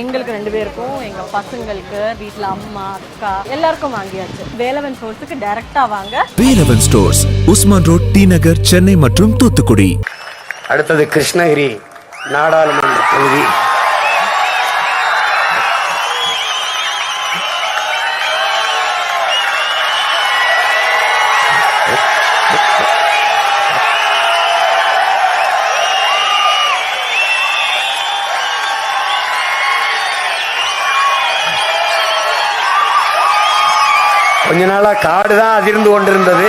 எங்களுக்கு ரெண்டு பேருக்கும் எங்க பசங்களுக்கு வீட்ல அம்மா அக்கா எல்லாருக்கும் வாங்கியாச்சு. வேலவன் சோர்ஸுக்கு டைரக்டா வாங்க. Velavan stores Usman road T Nagar Chennai மற்றும் தூத்துக்குடி. அடுத்தது கிருஷ்ணகிரி நாடாளுமன்ற தொகுதி. கொஞ்ச நாளா காடு தான் அதிர்ந்து கொண்டிருந்தது.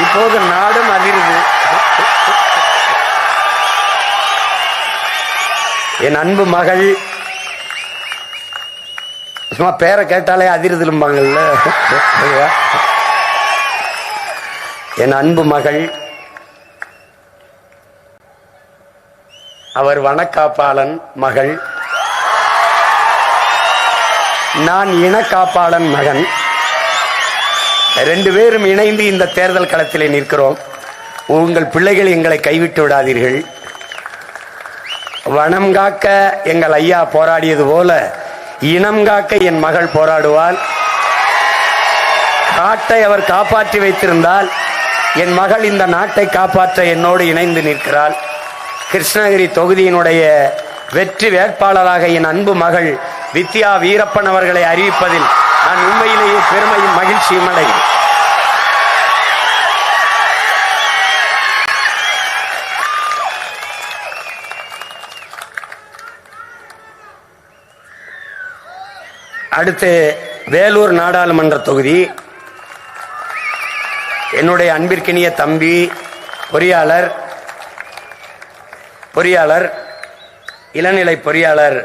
இப்போது நாடும் அதிருது. என் அன்பு மகள் சும்மா பேரை கேட்டாலே அதிர்திலும்பாங்கல்ல என் அன்பு மகள் அவர் வனக்காப்பாளன் மகள். நான் இனக்காப்பாளன் மகன். ரெண்டு பேரும் இணைந்து இந்த தேர்தல் களத்திலே நிற்கிறோம். உங்கள் பிள்ளைகள் எங்களை கைவிட்டு விடாதீர்கள். வனம் காக்க எங்கள் ஐயா போராடியது போல இனம் காக்க என் மகள் போராடுவாள். நாட்டை அவர் காப்பாற்றி வைத்திருந்தால் என் மகள் இந்த நாட்டை காப்பாற்ற என்னோடு இணைந்து நிற்கிறாள். கிருஷ்ணகிரி தொகுதியினுடைய வெற்றி வேட்பாளராக என் அன்பு மகள் வித்யா வீரப்பன் அவர்களை அறிவிப்பதில் நான் உண்மை பெருமையும் அடையும் அடுத்து வேலூர் நாடாளுமன்ற தொகுதி. என்னுடைய அன்பிற்கினிய தம்பி பொறியாளர் பொறியாளர் இளநிலை பொறியாளர்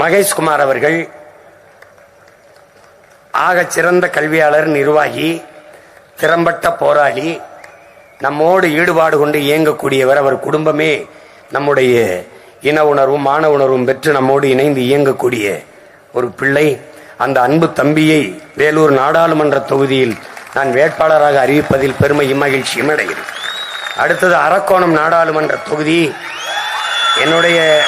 மகேஷ்குமார் அவர்கள் ஆக சிறந்த கல்வியாளர் நிர்வாகி திறம்பட்ட போராளி நம்மோடு ஈடுபாடு கொண்டு இயங்கக்கூடியவர். அவர் குடும்பமே நம்முடைய இன உணர்வும் மான உணர்வும் பெற்று நம்மோடு இணைந்து இயங்கக்கூடிய ஒரு பிள்ளை. அந்த அன்பு தம்பியை வேலூர் நாடாளுமன்ற தொகுதியில் நான் வேட்பாளராக அறிவிப்பதில் பெருமையும் மகிழ்ச்சியும் அடைகிறேன். அடுத்தது அரக்கோணம் நாடாளுமன்ற தொகுதி. என்னுடைய